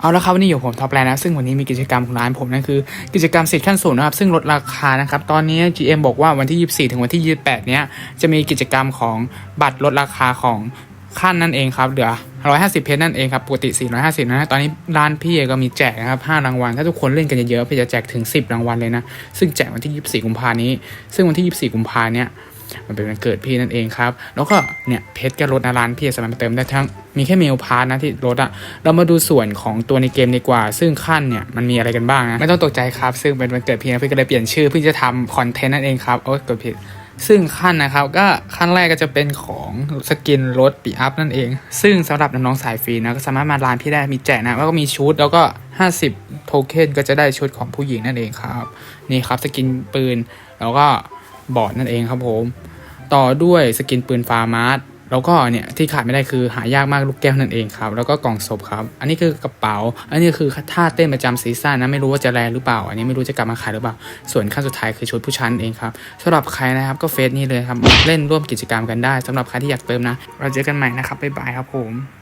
เอาละครับวันนี้อยู่ผมท็อปแลนด์นะซึ่งวันนี้มีกิจกรรมของร้านผมนั่นคือกิจกรรมสิทธิ์ขั้นสูงนะครับซึ่งลดราคานะครับตอนนี้ GM บอกว่าวันที่ 24 ถึงวันที่ 28 เนี้ยจะมีกิจกรรมของบัตรลดราคาของขั้นนั่นเองครับเหลือ 150 เพชรนั่นเองครับปกติ 450 นะตอนนี้ร้านพี่เอก็มีแจกนะครับ 5 รางวัลถ้าทุกคนเล่นกันเยอะๆพี่จะแจกถึง 10 รางวัลเลยนะ ซึ่งแจกวันที่ 24 กุมภานี้ ซึ่งวันที่ 24 กุมภาเนี้ย มันเป็นวันเกิดพี่นั่นเองครับ แล้วก็เนี่ยเพชรกับรถอาร้านพี่สามารถเติมได้ทั้งมีแค่เมลพาร์ทนะที่รถอะเรามาดูส่วนของตัวในเกมดีกว่า ซึ่งขั้นเนี่ยมันมีอะไรกันบ้างนะไม่ต้องตกใจครับ ซึ่งเป็นวันเกิดพี่นะพี่ก็เลยเปลี่ยนชื่อเพื่อจะทำคอนเทนต์นั่นเองครับโอ้ยกดผิดซึ่งขั้นนะครับก็ขั้นแรกก็จะเป็นของสกินรถปีอัพนั่นเอง ซึ่งสำหรับน้องๆสายฟรีนะก็สามารถมาร้านพี่ได้มีแจกนะแล้วก็มีชุดแล้วก็ 50 โทเค็นก็จะได้ชุดของผู้หญิงนั่นเองครับ นี่ครับสกินปืนแล้วก็ บอร์ดนั่นเองครับผม ต่อด้วยสกินปืนฟาร์มาร์แล้วก็เนี่ยที่ขาดไม่ได้คือหายากมากลูกแก้วนั่นเองครับ แล้วก็กล่องศพครับ อันนี้คือกระเป๋า อันนี้คือท่าเต้นประจำซีซั่นนะไม่รู้ว่าจะแรงหรือเปล่า อันนี้ไม่รู้จะกลับมาขายหรือเปล่า ส่วนขั้นสุดท้ายคือชุดผู้ชันเองครับสำหรับใครนะครับก็เฟซนี่เลยครับเล่นร่วมกิจกรรมกันได้สำหรับใครที่อยากเติมนะ เราเจอกันใหม่นะครับบ๊ายบายครับผม